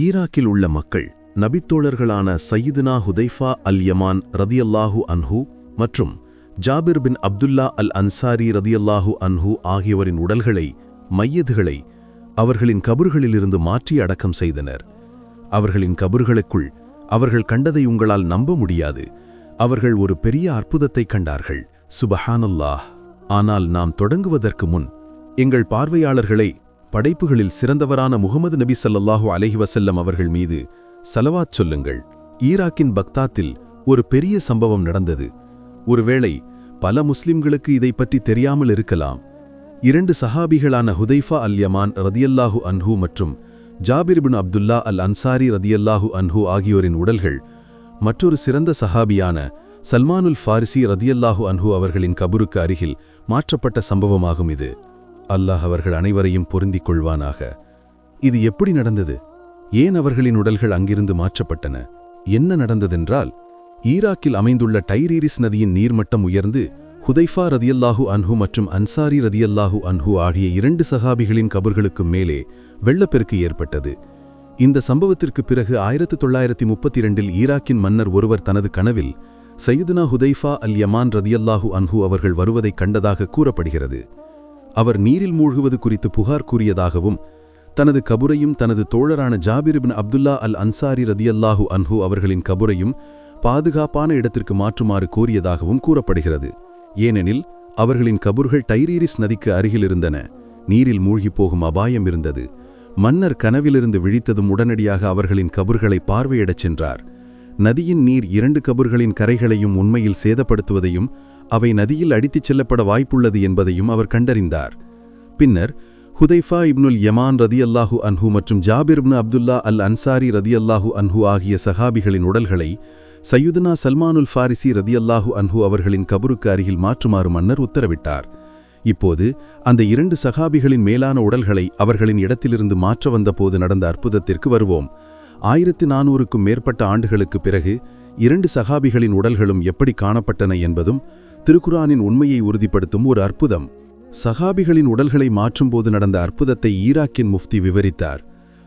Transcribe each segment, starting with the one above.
ஈராக்கில் உள்ள மக்கள் நபித்தோழர்களான சையிதுனா ஹுதைஃபா அல் யமான் ரதியல்லாஹு அன்ஹு மற்றும் ஜாபிர் பின் அப்துல்லா அல் அன்சாரி ரதியல்லாஹு அன்ஹு ஆகியோரின் உடல்களை மையதுகளை அவர்களின் கபர்களிலிருந்து மாற்றி அடக்கம் செய்தனர். அவர்களின் கபர்களுக்குள் அவர்கள் கண்டதை உங்களால் நம்ப முடியாது. அவர்கள் ஒரு பெரிய அற்புதத்தை கண்டார்கள். சுபஹானல்லாஹ். ஆனால் நாம் தொடங்குவதற்கு முன் எங்கள் பார்வையாளர்களை படைப்புகளில் சிறந்தவரான முகமது நபி ஸல்லல்லாஹு அலைஹி வஸல்லம் அவர்கள் மீது சலவாத் சொல்லுங்கள். ஈராக்கின் பக்தாத்தில் ஒரு பெரிய சம்பவம் நடந்தது. ஒருவேளை பல முஸ்லிம்களுக்கு இதை பற்றி தெரியாமல் இருக்கலாம். இரண்டு சஹாபிகளான ஹுதைஃபா அல் யமான் ரதியல்லாஹு அன்ஹு மற்றும் ஜாபிர்பின் அப்துல்லா அல் அன்சாரி ரதியல்லாஹு அன்ஹூ ஆகியோரின் உடல்கள் மற்றொரு சிறந்த சஹாபியான சல்மானுல் ஃபாரிசி ரதியல்லாஹு அன்ஹு அவர்களின் கபருக்கு அருகில் மாற்றப்பட்ட சம்பவமாகும் இது. அல்லாஹ் அவர்கள் அனைவரையும் பொருந்திக் கொள்வானாக இது எப்படி நடந்தது? ஏன் அவர்களின் உடல்கள் அங்கிருந்து மாற்றப்பட்டன? என்ன நடந்ததென்றால் ஈராக்கில் அமைந்துள்ள டைரீரிஸ் நதியின் நீர்மட்டம் உயர்ந்து ஹுதைஃபா ரதியல்லாஹு அன்ஹு மற்றும் அன்சாரி ரதியல்லாஹு அன்ஹு ஆகிய இரண்டு சகாபிகளின் கபர்களுக்கு மேலே வெள்ளப்பெருக்கு ஏற்பட்டது. இந்த சம்பவத்திற்கு பிறகு ஆயிரத்து தொள்ளாயிரத்தி முப்பத்தி இரண்டில் ஈராக்கின் மன்னர் ஒருவர் தனது கனவில் சையதுனா ஹுதைஃபா அல் யமான் ரதியல்லாஹு அன்ஹு அவர்கள் வருவதைக் கண்டதாக கூறப்படுகிறது. அவர் நீரில் மூழ்குவது குறித்து புகார் கூறியதாகவும் தனது கபுரையும் தனது தோழரான ஜாபிர்பின் அப்துல்லா அல் அன்சாரி ரதியல்லாஹு அன்ஹு அவர்களின் கபுரையும் பாதுகாப்பான இடத்திற்கு மாற்றுமாறு கோரியதாகவும் கூறப்படுகிறது. ஏனெனில் அவர்களின் கபுர்கள் டைரீரிஸ் நதிக்கு அருகில் இருந்தன. நீரில் மூழ்கிப் போகும் அபாயம் இருந்தது. மன்னர் கனவிலிருந்து விழித்ததும் உடனடியாக அவர்களின் கபுர்களை பார்வையிடச் சென்றார். நதியின் நீர் இரண்டு கபுர்களின் கரைகளையும் உண்மையில் சேதப்படுத்துவதையும் அவை நதியில் அடித்துச் செல்லப்பட வாய்ப்புள்ளது என்பதையும் அவர் கண்டறிந்தார். பின்னர் ஹுதைஃபா இப்னுல் யமான் ரதி அல்லாஹு அன்ஹு மற்றும் ஜாபிர் இப்னு அப்துல்லா அல் அன்சாரி ரதி அல்லாஹு அன்ஹு ஆகிய சஹாபிகளின் உடல்களை சையுதனா சல்மானுல் ஃபாரிசி ரதி அல்லாஹு அன்ஹு அவர்களின் கபருக்கு அருகில் மாற்றுமாறு மன்னர் உத்தரவிட்டார். இப்போது அந்த இரண்டு சகாபிகளின் மேலான உடல்களை அவர்களின் இடத்திலிருந்து மாற்ற வந்தபோது நடந்த அற்புதத்திற்கு வருவோம். ஆயிரத்து நானூறுக்கும் மேற்பட்ட ஆண்டுகளுக்குப் பிறகு இரண்டு சகாபிகளின் உடல்களும் எப்படி காணப்பட்டன என்பதும் திருக்குரானின் உண்மையை உறுதிப்படுத்தும் ஒரு அற்புதம். சகாபிகளின் உடல்களை மாற்றும்போது நடந்த அற்புதத்தை ஈராக்கின் முஃப்தி விவரித்தார்.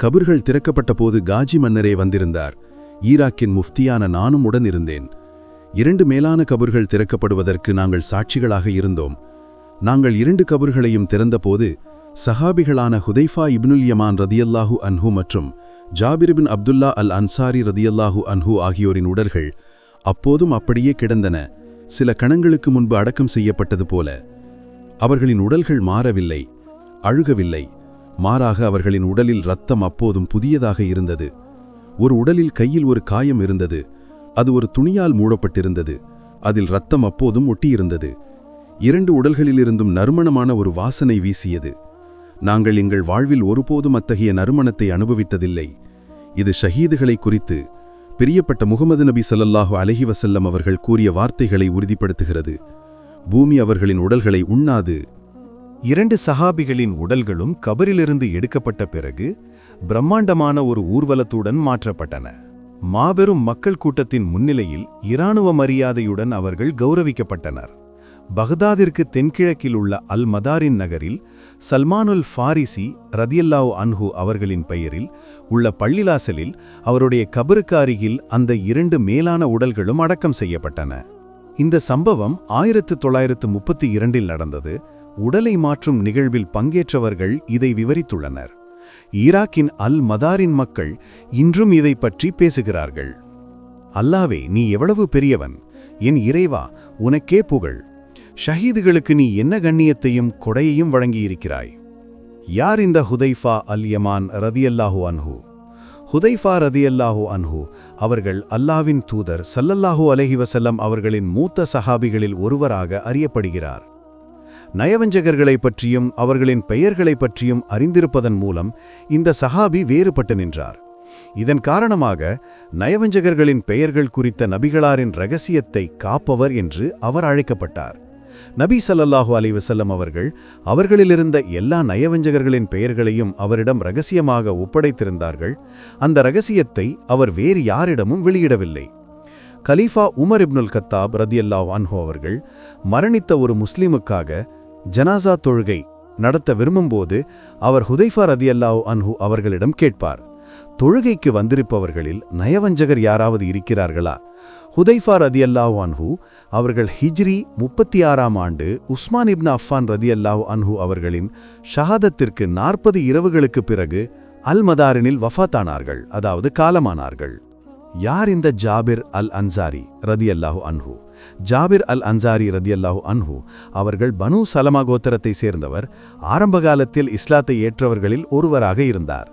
கபிர்கள் திறக்கப்பட்ட போது காஜி மன்னரே வந்திருந்தார். ஈராக்கின் முஃப்தியான நானும் உடன் இருந்தேன். இரண்டு மேலான கபர்கள் திறக்கப்படுவதற்கு நாங்கள் சாட்சிகளாக இருந்தோம். நாங்கள் இரண்டு கபர்களையும் திறந்தபோது சஹாபிகளான ஹுதைஃபா இப்னுல் யமான் ரதியல்லாஹு அன்ஹு மற்றும் ஜாபிர்பின் அப்துல்லா அல் அன்சாரி ரதியல்லாஹு அன்ஹு ஆகியோரின் உடல்கள் அப்போதும் அப்படியே கிடந்தன. சில கணங்களுக்கு முன்பு அடக்கம் செய்யப்பட்டது போல அவர்களின் உடல்கள் மாறவில்லை அழுகவில்லை. மாறாக அவர்களின் உடலில் ரத்தம் அப்போதும் புதியதாக இருந்தது. ஒரு உடலில் கையில் ஒரு காயம் இருந்தது. அது ஒரு துணியால் மூடப்பட்டிருந்தது. அதில் ரத்தம் அப்போதும் ஒட்டியிருந்தது. இரண்டு உடல்களிலிருந்தும் நறுமணமான ஒரு வாசனை வீசியது. நாங்கள் எங்கள் வாழ்வில் ஒருபோதும் அத்தகைய நறுமணத்தை அனுபவித்ததில்லை. இது ஷஹீதுகளை குறித்து பிரியப்பட்ட முகமது நபி சல்லல்லாஹு அலஹி வசல்லம் அவர்கள் கூறிய வார்த்தைகளை உறுதிப்படுத்துகிறது. பூமி அவர்களின் உடல்களை உண்ணாது. இரண்டு சஹாபிகளின் உடல்களும் கபரிலிருந்து எடுக்கப்பட்ட பிறகு பிரம்மாண்டமான ஒரு ஊர்வலத்துடன் மாற்றப்பட்டன. மாபெரும் மக்கள் கூட்டத்தின் முன்னிலையில் இராணுவ மரியாதையுடன் அவர்கள் கௌரவிக்கப்பட்டனர். பக்தாதிற்கு தென்கிழக்கில் உள்ள அல் மதாரின் நகரில் சல்மானுல் ஃபாரிசி ரதியல்லாவு அன்ஹு அவர்களின் பெயரில் உள்ள பள்ளிலாசலில் அவருடைய கபருக்கு அருகில் அந்த இரண்டு மேலான உடல்களும் அடக்கம் செய்யப்பட்டன. இந்த சம்பவம் ஆயிரத்து தொள்ளாயிரத்து முப்பத்தி இரண்டில் நடந்தது. உடலை மாற்றும் நிகழ்வில் பங்கேற்றவர்கள் இதை விவரித்துள்ளனர். ஈராக்கின் அல் மதாரின் மக்கள் இன்றும் இதை பற்றி பேசுகிறார்கள். அல்லாவே நீ எவ்வளவு பெரியவன்? என் இறைவா உனக்கே புகழ். ஷஹீதுகளுக்கு நீ என்ன கண்ணியத்தையும் கொடையையும் வழங்கியிருக்கிறாய்? யார் இந்த ஹுதைஃபா அல் யமான் ரதியல்லாஹு அன்ஹு? ஹுதைஃபா ரதியல்லாஹு அன்ஹு அவர்கள் அல்லாவின் தூதர் சல்லல்லாஹு அலஹி வசல்லம் அவர்களின் மூத்த சஹாபிகளில் ஒருவராக அறியப்படுகிறார். நயவஞ்சகர்களைப் பற்றியும் அவர்களின் பெயர்களைப் பற்றியும் அறிந்திருப்பதன் மூலம் இந்த சஹாபி வேறுபட்டு நின்றார். இதன் காரணமாக நயவஞ்சகர்களின் பெயர்கள் குறித்த நபிகளாரின் ரகசியத்தை காப்பவர் என்று அவர் அழைக்கப்பட்டார். நபி சல்லல்லாஹு அலி வசல்லம் அவர்கள் அவர்களிலிருந்த எல்லா நயவஞ்சகர்களின் பெயர்களையும் அவரிடம் ரகசியமாக ஒப்படைத்திருந்தார்கள். அந்த ரகசியத்தை அவர் வேறு யாரிடமும் வெளியிடவில்லை. கலீஃபா உமர் இப்னுல் கத்தாப் ரதியல்லாஹ் அன்ஹோ அவர்கள் மரணித்த ஒரு முஸ்லிமுக்காக ஜனாசா தொழுகை நடத்த விரும்பும்போது அவர் ஹுதைஃபா ரதியல்லாஹ் அன்ஹு அவர்களிடம் கேட்பார் தொழுகைக்கு வந்திருப்பவர்களில் நயவஞ்சகர் யாராவது இருக்கிறார்களா? ஹுதைஃபா ரதி அல்லாஹ் அன்ஹு அவர்கள் ஹிஜ்ரி முப்பத்தி ஆறாம் ஆண்டு உஸ்மான் இப்னா அஃபான் ரதியல்லாஹு அன்ஹு அவர்களின் ஷஹாதத்திற்கு நாற்பது இரவுகளுக்கு பிறகு அல் மதாரினில் வஃபாத்தானார்கள் அதாவது காலமானார்கள். யார் இந்த ஜாபிர் அல் அன்சாரி ரதியல்லாஹு அன்ஹூ? ஜாபிர் அல் அன்சாரி ரதி ரதியல்லாஹு அன்ஹு அவர்கள் பனு சலமா கோத்திரத்தை சேர்ந்தவர் ஆரம்ப காலத்தில் இஸ்லாத்தை ஏற்றவர்களில் ஒருவராக இருந்தார்.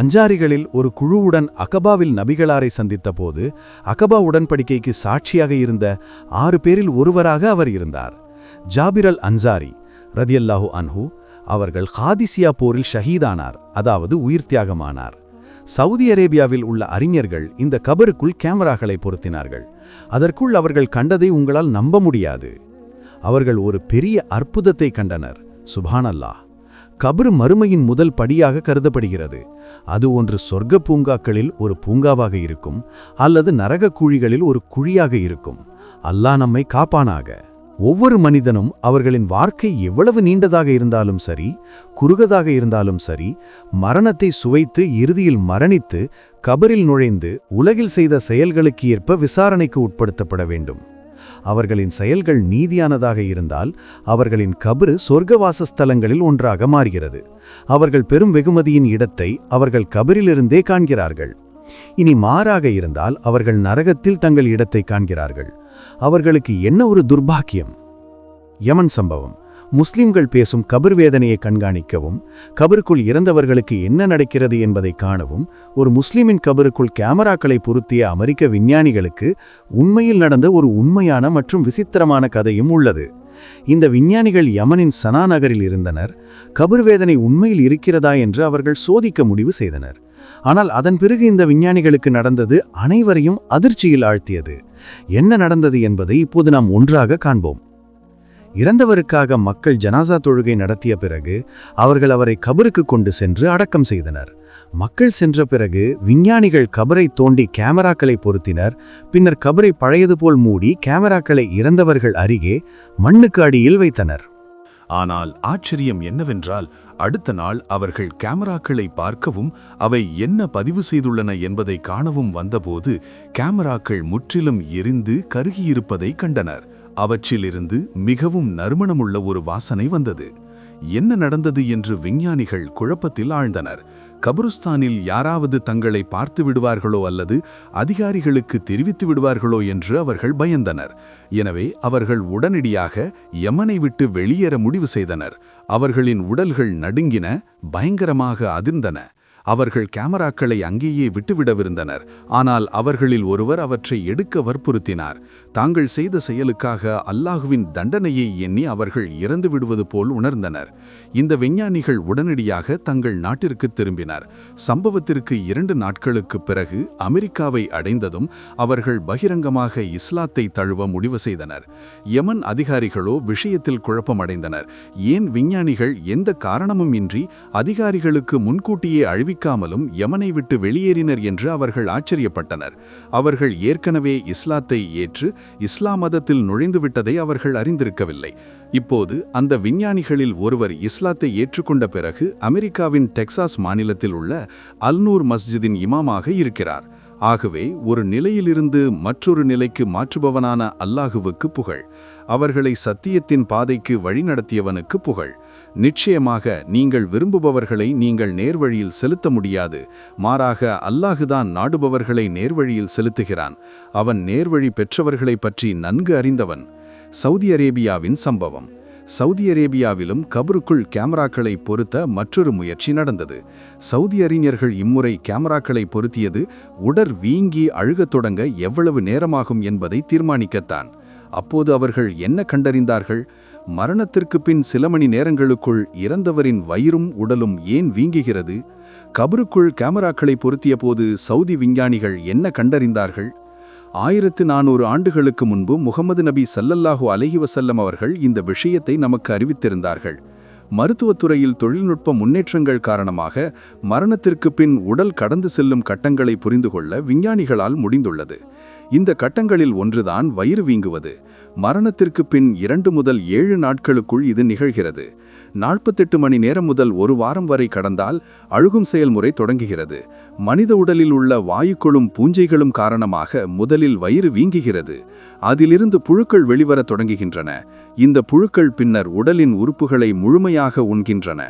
அஞ்சாரிகளில் ஒரு குழுவுடன் அகபாவில் நபிகளாரை சந்தித்த போது அகபா உடன்படிக்கைக்கு சாட்சியாக இருந்த ஆறு பேரில் ஒருவராக அவர் இருந்தார். ஜாபிர் அல் அன்சாரி ரதியல்லாஹு அன்ஹு அவர்கள் ஹாதிசியா போரில் ஷஹீதானார் அதாவது உயிர் தியாகமானார். சவுதி அரேபியாவில் உள்ள அறிஞர்கள் இந்த கபருக்குள் கேமராக்களை பொருத்தினார்கள். அதற்குள் அவர்கள் கண்டதை உங்களால் நம்ப முடியாது. அவர்கள் ஒரு பெரிய அற்புதத்தை கண்டனர். சுபானல்லாஹ். கபரு மறுமையின் முதல் படியாக கருதப்படுகிறது. அது ஒன்று சொர்க்க பூங்காக்களில் ஒரு பூங்காவாக இருக்கும் அல்லது நரக குழிகளில் ஒரு குழியாக இருக்கும். அல்லாஹ் நம்மை காப்பானாக. ஒவ்வொரு மனிதனும் அவர்களின் வாழ்க்கை எவ்வளவு நீண்டதாக இருந்தாலும் சரி குறுகதாக இருந்தாலும் சரி மரணத்தை சுவைத்து இறுதியில் மரணித்து கபரில் நுழைந்து உலகில் செய்த செயல்களுக்கு ஏற்ப விசாரணைக்கு உட்படுத்தப்பட வேண்டும். அவர்களின் செயல்கள் நீதியானதாக இருந்தால் அவர்களின் கபரு சொர்க்கவாசஸ்தலங்களில் ஒன்றாக மாறுகிறது. அவர்கள் பெரும் வெகுமதியின் இடத்தை அவர்கள் கபரிலிருந்தே காண்கிறார்கள். இனி மாறாக இருந்தால் அவர்கள் நரகத்தில் தங்கள் இடத்தை காண்கிறார்கள். அவர்களுக்கு என்ன ஒரு துர்பாக்கியம்? யமன் சம்பவம். முஸ்லிம்கள் பேசும் கபர் வேதனையை கண்காணிக்கவும் கபருக்குள் இறந்தவர்களுக்கு என்ன நடக்கிறது என்பதை காணவும் ஒரு முஸ்லிமின் கபருக்குள் கேமராக்களை பொருத்திய அமெரிக்க விஞ்ஞானிகளுக்கு உண்மையில் நடந்த ஒரு உண்மையான மற்றும் விசித்திரமான கதையும் உள்ளது. இந்த விஞ்ஞானிகள் யமனின் சனா நகரில் இருந்தனர். கபர் வேதனை உண்மையில் இருக்கிறதா என்று அவர்கள் சோதிக்க முடிவு செய்தனர். ஆனால் அதன் பிறகு இந்த விஞ்ஞானிகளுக்கு நடந்தது அனைவரையும் அதிர்ச்சியில் ஆழ்த்தியது. என்ன நடந்தது என்பதை இப்போது நாம் ஒன்றாக காண்போம். இறந்தவருக்காக மக்கள் ஜனாசா தொழுகை நடத்திய பிறகு அவர்கள் அவரை கபருக்கு கொண்டு சென்று அடக்கம் செய்தனர். மக்கள் சென்ற பிறகு விஞ்ஞானிகள் கபரை தோண்டி கேமராக்களை பொருத்தினர். பின்னர் கபரை பழையது போல் மூடி கேமராக்களை இறந்தவர்கள் அருகே மண்ணுக்கு அடியில் வைத்தனர். ஆனால் ஆச்சரியம் என்னவென்றால் அடுத்த நாள் அவர்கள் கேமராக்களை பார்க்கவும் அவை என்ன பதிவு செய்துள்ளன என்பதை காணவும் வந்தபோது கேமராக்கள் முற்றிலும் எரிந்து கருகியிருப்பதை கண்டனர். அவற்றிலிருந்து மிகவும் நறுமணமுள்ள ஒரு வாசனை வந்தது. என்ன நடந்தது என்று விஞ்ஞானிகள் குழப்பத்தில் ஆழ்ந்தனர். கபருஸ்தானில் யாராவது தங்களை பார்த்து விடுவார்களோ அல்லது அதிகாரிகளுக்கு தெரிவித்து விடுவார்களோ என்று அவர்கள் பயந்தனர். எனவே அவர்கள் உடனடியாக யமனை விட்டு வெளியேற முடிவு செய்தனர். அவர்களின் உடல்கள் நடுங்கின பயங்கரமாக அதிர்ந்தன. அவர்கள் கேமராக்களை அங்கேயே விட்டுவிடவிருந்தனர். ஆனால் அவர்களில் ஒருவர் அவற்றை எடுக்க வற்புறுத்தினார். தாங்கள் செய்த செயலுக்காக அல்லாஹுவின் தண்டனையை எண்ணி அவர்கள் இறந்து விடுவது போல் உணர்ந்தனர். இந்த விஞ்ஞானிகள் உடனடியாக தங்கள் நாட்டிற்கு திரும்பினர். சம்பவத்திற்கு இரண்டு நாட்களுக்கு பிறகு அமெரிக்காவை அடைந்ததும் அவர்கள் பகிரங்கமாக இஸ்லாத்தை தழுவ முடிவு செய்தனர். யமன் அதிகாரிகளோ விஷயத்தில் குழப்பமடைந்தனர். ஏன் விஞ்ஞானிகள் எந்த காரணமும் இன்றி அதிகாரிகளுக்கு முன்கூட்டியே அறிவிக்காமலும் யமனை விட்டு வெளியேறினர் என்று அவர்கள் ஆச்சரியப்பட்டனர். அவர்கள் ஏற்கனவே இஸ்லாத்தை ஏற்று இஸ்லாம் மதத்தில் நுழைந்துவிட்டதை அவர்கள் அறிந்திருக்கவில்லை. இப்போது அந்த விஞ்ஞானிகளில் ஒருவர் இஸ்லாத்தை ஏற்றுக்கொண்ட பிறகு அமெரிக்காவின் டெக்சாஸ் மாநிலத்தில் உள்ள அல்நூர் மஸ்ஜிதின் இமாமாக இருக்கிறார். ஆகவே ஒரு நிலையிலிருந்து மற்றொரு நிலைக்கு மாற்றுபவனான அல்லாஹுவுக்கு புகழ். அவர்களை சத்தியத்தின் பாதைக்கு வழிநடத்தியவனுக்கு புகழ். நிச்சயமாக நீங்கள் விரும்புபவர்களை நீங்கள் நேர்வழியில் செலுத்த முடியாது. மாறாக அல்லாஹுதான் நாடுபவர்களை நேர்வழியில் செலுத்துகிறான். அவன் நேர்வழி பெற்றவர்களை பற்றி நன்கு அறிந்தவன். சவுதி அரேபியாவின் சம்பவம். சவுதி அரேபியாவிலும் கபருக்குள் கேமராக்களை பொருத்த மற்றொரு முயற்சி நடந்தது. சவுதி அறிஞர்கள் இம்முறை கேமராக்களை பொருத்தியது உடற் வீங்கி அழுகத் தொடங்க எவ்வளவு நேரமாகும் என்பதை தீர்மானிக்கத்தான். அப்போது அவர்கள் என்ன கண்டறிந்தார்கள்? மரணத்திற்கு பின் சில மணி நேரங்களுக்குள் இறந்தவரின் வயிறும் உடலும் ஏன் வீங்குகிறது? கபருக்குள் கேமராக்களை பொருத்திய போது சவுதி விஞ்ஞானிகள் என்ன கண்டறிந்தார்கள்? ஆயிரத்து நானூறு ஆண்டுகளுக்கு முன்பு முகமது நபி சல்லல்லாஹு அலஹி வசல்லம் அவர்கள் இந்த விஷயத்தை நமக்கு அறிவித்திருந்தார்கள். மருத்துவத்துறையில் தொழில்நுட்ப முன்னேற்றங்கள் காரணமாக மரணத்திற்கு பின் உடல் கடந்து செல்லும் கட்டங்களை புரிந்து கொள்ள விஞ்ஞானிகளால் முடிந்துள்ளது. இந்த கட்டங்களில் ஒன்றுதான் வயிறு வீங்குவது. மரணத்திற்கு பின் இரண்டு முதல் ஏழு நாட்களுக்குள் இது நிகழ்கிறது. நாற்பத்தெட்டு மணி நேரம் முதல் ஒரு வாரம் வரை கடந்தால் அழுகும் செயல்முறை தொடங்குகிறது. மனித உடலில் உள்ள வாயுக்களும் பூஞ்சைகளும் காரணமாக முதலில் வயிறு வீங்குகிறது. அதிலிருந்து புழுக்கள் வெளிவரத் தொடங்குகின்றன. இந்த புழுக்கள் பின்னர் உடலின் உறுப்புகளை முழுமையாக உண்கின்றன.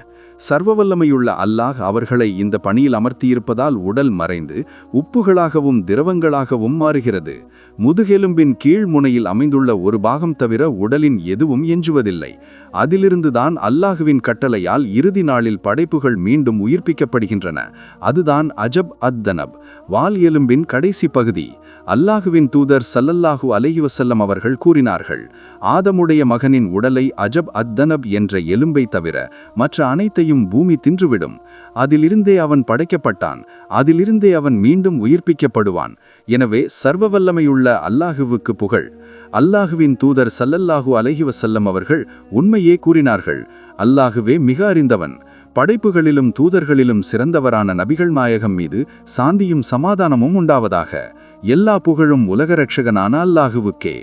சர்வவல்லமையுள்ள அல்லாஹ் அவர்களை இந்த பணியில் அமர்த்தியிருப்பதால் உடல் மறைந்து உப்புகளாகவும் திரவங்களாகவும் மாறுகிறது. முதுகெலும்பின் கீழ் முனையில் அமைந்துள்ள ஒரு பாகம் தவிர உடலின் எதுவும் எஞ்சுவதில்லை. அதிலிருந்துதான் அல்லாஹுவின் கட்டளையால் இறுதி நாளில் படைப்புகள் மீண்டும் உயிர்ப்பிக்கப்படுகின்றன. அதுதான் அஜப் அத்தனப் வால் எலும்பின் கடைசி பகுதி. அல்லாஹுவின் தூதர் சல்லல்லாஹு அலையுவசல்லம் அவர்கள் கூறினார்கள் ஆதமுடைய மகனின் உடலை அஜப் அத்தனப் என்ற எலும்பை தவிர மற்ற அனைத்து அனைத்தையும் பூமி தின்றுவிடும். அதிலிருந்தே அவன் படைக்கப்பட்டான். அதிலிருந்தே அவன் மீண்டும் உயிர்ப்பிக்கப்படுவான். எனவே சர்வவல்லமையுள்ள அல்லாஹுவுக்கு புகழ். அல்லாஹுவின் தூதர் சல்லல்லாஹு அலஹி வசல்லம் அவர்கள் உண்மையே கூறினார்கள். அல்லாஹுவே மிக அறிந்தவன். படைப்புகளிலும் தூதர்களிலும் சிறந்தவரான நபிகள் நாயகம் மீது சாந்தியும் சமாதானமும் உண்டாவதாக. எல்லா புகழும் உலக ரட்சகனான அல்லாஹுவுக்கே.